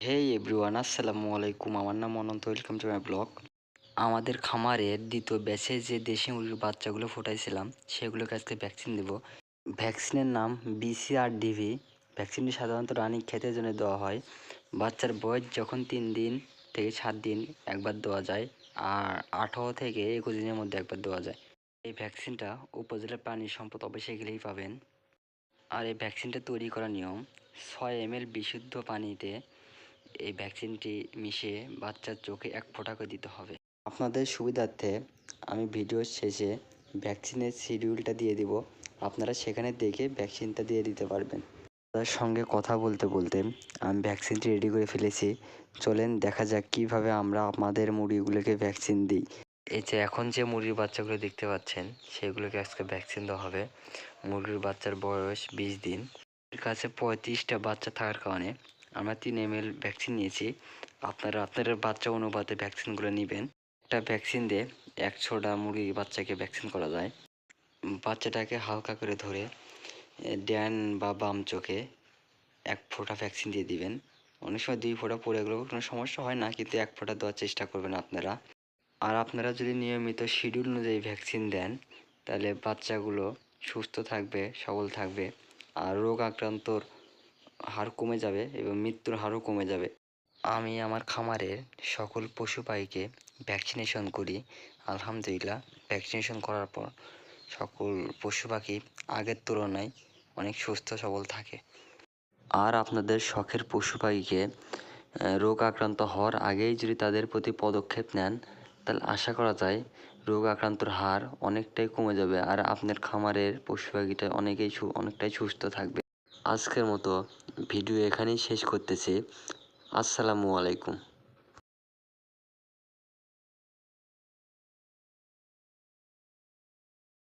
হেই everyone আসসালামু আলাইকুম আমার নাম Ananta welcome to my blog. আমাদের খামারের দ্বিতীয় ব্যাচে যে দেশি মুরগির বাচ্চাগুলো ফুটাইছিলাম, সেগুলোকে আজকে ভ্যাকসিন দেব। ভ্যাকসিনের নাম বিসিআর ডিভি ভ্যাকসিনটি সাধারণত রানিং খেতের জন্য দেওয়া হয়। বাচ্চার বয়স যখন তিন দিন থেকে সাত দিন একবার দেওয়া যায়, আর আঠারো থেকে একুশ দিনের মধ্যে একবার দেওয়া যায়। এই ভ্যাকসিনটা উপজেলার প্রাণী সম্পদ অফিসে গেলেই পাবেন। আর এই ভ্যাকসিনটা তৈরি করার নিয়ম, ছয় এম বিশুদ্ধ পানিতে এই ভ্যাকসিনটি মিশিয়ে বাচ্চার চোখে এক ফোঁটা করে দিতে হবে। আপনাদের সুবিধার্থে আমি ভিডিওর শেষে ভ্যাকসিনের শিডিউলটা দিয়ে দিব। আপনারা সেখানে দেখে ভ্যাকসিনটা দিয়ে দিতে পারবেন। তার সঙ্গে কথা বলতে বলতে আমি ভ্যাকসিনটি রেডি করে ফেলেছি। চলেন দেখা যাক কীভাবে আমরা আমাদের মুরগিগুলোকে ভ্যাকসিন দিই। এই যে এখন যে মুরগির বাচ্চাগুলো দেখতে পাচ্ছেন, সেগুলোকে আজকে ভ্যাকসিন দেওয়া হবে। মুরগির বাচ্চার বয়স বিশ দিন। এর কাছে পঁয়ত্রিশটা বাচ্চা থাকার কারণে আমরা তিন এম এল ভ্যাকসিন নিয়েছি। আপনারা, আপনাদের বাচ্চা অনুপাতে ভ্যাকসিনগুলো নেবেন। একটা ভ্যাকসিন দিয়ে একশোটা মুরগির বাচ্চাকে ভ্যাকসিন করা যায়। বাচ্চাটাকে হালকা করে ধরে ড্যান বা বাম চোখে এক ফোঁটা ভ্যাকসিন দিয়ে দিবেন। অনেক সময় দুই ফোঁটা পড়ে গেলেও কোনো সমস্যা হয় না, কিন্তু এক ফোঁটা দেওয়ার চেষ্টা করবেন আপনারা। আর আপনারা যদি নিয়মিত শিডিউল অনুযায়ী ভ্যাকসিন দেন, তাহলে বাচ্চাগুলো সুস্থ থাকবে, সবল থাকবে। আর রোগ আক্রান্তর হার কমে যাবে এবং মৃত্যুর হারও কমে যাবে। আমি আমার খামারের সকল পশু পাখিকে ভ্যাকসিনেশন করি। আলহামদুলিল্লাহ, ভ্যাকসিনেশন করার পর সকল পশু পাখি আগের তুলনায় অনেক সুস্থ, সবল থাকে। আর আপনাদের শখের পশু পাখিকে রোগ আক্রান্ত হওয়ার আগেই যদি তাদের প্রতি পদক্ষেপ নেন, তাহলে আশা করা যায় রোগ আক্রান্তর হার অনেকটাই কমে যাবে আর আপনার খামারের পশু পাখিটা অনেকেই অনেকটাই সুস্থ থাকবে। আজকের মতো ভিডিও এখানেই শেষ করতেছি। আসসালামু আলাইকুম।